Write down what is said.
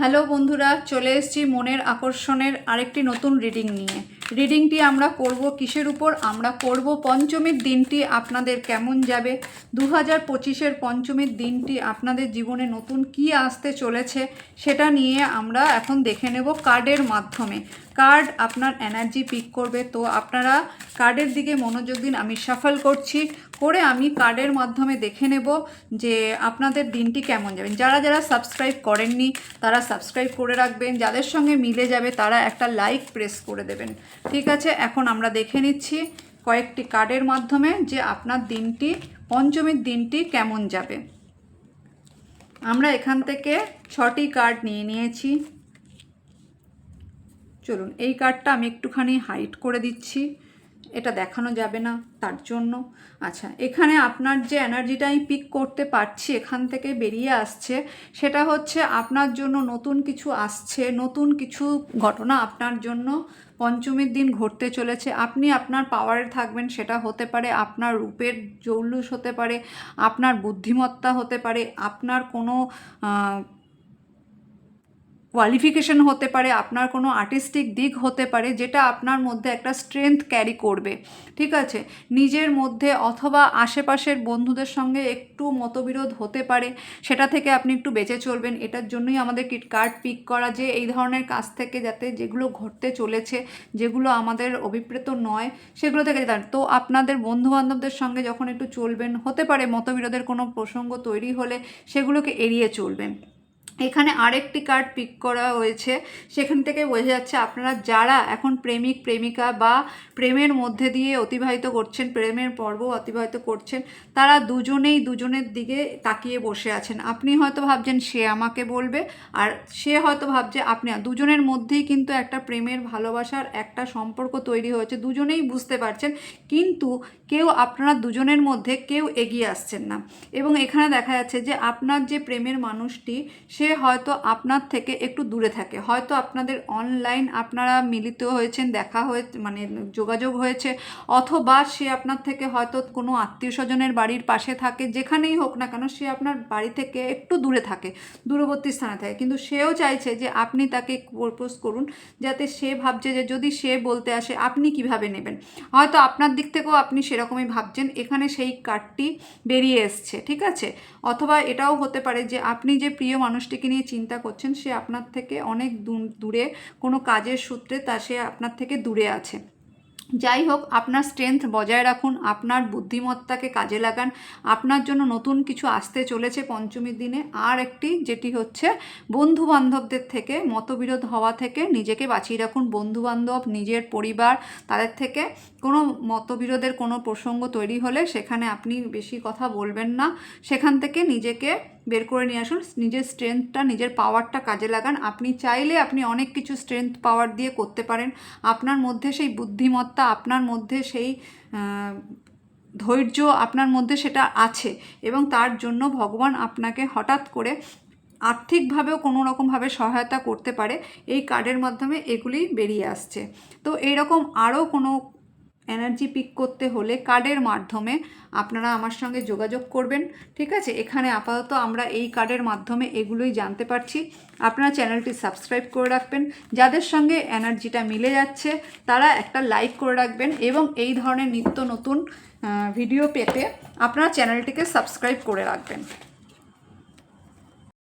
Hello বন্ধুরা চলে এসেছি মনের আকর্ষণের আরেকটি নতুন রিডিং নিয়ে। রিডিংটি আমরা করব কিসের উপর? আমরা করব পঞ্চমীর দিনটি আপনাদের কেমন যাবে? দু হাজার পঁচিশের পঞ্চমীর দিনটি আপনাদের জীবনে নতুন কি আসতে চলেছে সেটা নিয়ে আমরা এখন দেখে নেব কার্ডের মাধ্যমে। কার্ড আপনার এনার্জি পিক করবে। তো আপনারা কার্ডের দিকে মনোযোগ দিন, আমি সাফল করছি। করে আমি কার্ডের মাধ্যমে দেখে নেব যে আপনাদের দিনটি কেমন যাবে। যারা যারা সাবস্ক্রাইব করেননি, তারা সাবস্ক্রাইব করে রাখবেন। যাদের সঙ্গে মিলে যাবে, তারা একটা লাইক প্রেস করে দেবেন। ঠিক আছে, এখন আমরা দেখে নিচ্ছি কয়েকটি কার্ডের মাধ্যমে যে আপনার দিনটি, পঞ্চমীর দিনটি কেমন যাবে। আমরা এখান থেকে ছটি কার্ড নিয়ে নিয়েছি। চলুন, এই কার্ডটা আমি একটুখানি হাইট করে দিচ্ছি। এটা দেখানো যাবে না তার জন্য। আচ্ছা এখানে আপনার যে এনার্জিটা আমি পিক করতে পারছি, এখান থেকে বেরিয়ে আসছে, সেটা হচ্ছে আপনার জন্য নতুন কিছু আসছে, নতুন কিছু ঘটনা আপনার জন্য পঞ্চমীর দিন ঘটতে চলেছে। আপনি আপনার পাওয়ারে থাকবেন, সেটা হতে পারে আপনার রূপের জৌলুস হতে পারে, আপনার বুদ্ধিমত্তা হতে পারে, আপনার কোনো কোয়ালিফিকেশন হতে পারে, আপনার কোনো আর্টিস্টিক দিক হতে পারে, যেটা আপনার মধ্যে একটা স্ট্রেংথ ক্যারি করবে, ঠিক আছে? নিজের মধ্যে অথবা আশেপাশের বন্ধুদের সঙ্গে একটু মতবিরোধ হতে পারে, সেটা থেকে আপনি একটু বেঁচে চলবেন, এটার জন্যই আমাদের কিট কার্ড পিক করা যে এই ধরনের কাজ থেকে যাতে যেগুলো ঘটতে চলেছে, যেগুলো আমাদের অভিপ্রেত নয়, সেগুলো থেকে যেতে তো আপনাদের বন্ধুবান্ধবদের সঙ্গে যখন একটু চলবেন, হতে পারে মতবিরোধের কোনো প্রসঙ্গ তৈরি হলে সেগুলোকে এড়িয়ে চলবেন। এখানে আরেকটি কার্ড পিক করা হয়েছে। সেখান থেকে বোঝা যাচ্ছে আপনারা যারা এখন প্রেমিক, প্রেমিকা বা প্রেমের মধ্যে দিয়ে অতিবাহিত করছেন, প্রেমের পর্ব অতিবাহিত করছেন, তারা দুজনেই দুজনের দিকে তাকিয়ে বসে আছেন। আপনি হয়তো ভাবছেন, সে আমাকে বলবে? আর সে হয়তো ভাবছে, আপনি দুজনের মধ্যেই কিন্তু একটা প্রেমের ভালোবাসার একটা সম্পর্ক তৈরি হয়েছে। দুজনেই বুঝতে পারছেন, কিন্তু কেউ আপনারা দুজনের মধ্যে কেউ এগিয়ে আসছেন না। এবং এখানে দেখা যাচ্ছে যে আপনার যে প্রেমের মানুষটি, সে হয়তো আপনার থেকে একটু দূরে থাকে। হয়তো আপনাদের অনলাইন আপনারা মিলিত হয়েছেন, দেখা হয়ে মানে যোগাযোগ হয়েছে, অথবা সে আপনার থেকে হয়তো কোনো আত্মীয় স্বজনের বাড়ির পাশে থাকে, যেখানেই হোক না কেন সে আপনার বাড়ি থেকে একটু দূরে থাকে, দূরবর্তী স্থানে থাকে। কিন্তু সেও চাইছে যে আপনি তাকে প্রপোজ করুন, যাতে সে ভাবছে যে যদি সে বলতে আসে, আপনি কীভাবে নেবেন? হয়তো আপনার দিক থেকেও আপনি সেরকমই ভাবছেন, এখানে সেই কার্ডটি বেরিয়ে এসছে, ঠিক আছে? অথবা এটাও হতে পারে যে আপনি যে প্রিয় মানুষটিকে নিয়ে চিন্তা করছেন, সে আপনার থেকে অনেক দূরে কোনো কাজের সূত্রে তা সে আপনার থেকে দূরে আছে। যাই হোক, আপনার স্ট্রেংথ বজায় রাখুন, আপনার বুদ্ধিমত্তাকে কাজে লাগান, আপনার জন্য নতুন কিছু আসতে চলেছে পঞ্চমীর দিনে। আর একটি, যেটি হচ্ছে বন্ধু বান্ধবদের থেকে, মতবিরোধ হওয়া থেকে নিজেকে বাঁচিয়ে রাখুন। বন্ধু বান্ধব নিজের পরিবার, তাদের থেকে কোনো মতবিরোধের কোনো প্রসঙ্গ তৈরি হলে সেখানে আপনি বেশি কথা বলবেন না। সেখান থেকে নিজেকে বের করে নিয়ে আসুন। নিজের স্ট্রেংথটা নিজের পাওয়ারটা কাজে লাগান। আপনি চাইলে আপনি অনেক কিছু স্ট্রেংথ পাওয়ার দিয়ে করতে পারেন। আপনার মধ্যে সেই বুদ্ধিমত্তা, আপনার মধ্যে সেই ধৈর্য আপনার মধ্যে সেটা আছে এবং তার জন্য ভগবান আপনাকে হঠাৎ করে আর্থিকভাবেও কোনো রকমভাবে সহায়তা করতে পারে। এই কার্ডের মাধ্যমে এগুলি বেরিয়ে আসছে। তো এইরকম আরও কোনো এনার্জি পিক করতে হলে কার্ডের মাধ্যমে আপনারা আমার সঙ্গে যোগাযোগ করবেন। ঠিক আছে? এখানে আপাতত আমরা এই কার্ডের মাধ্যমে এগুলোই জানতে পারছি। আপনারা চ্যানেলটি সাবস্ক্রাইব করে রাখবেন। যাদের সঙ্গে এনার্জিটা মিলে যাচ্ছে, তারা একটা লাইক করে রাখবেন এবং এই ধরনের নিত্য নতুন ভিডিও পেতে আপনারা চ্যানেলটিকে সাবস্ক্রাইব করে রাখবেন।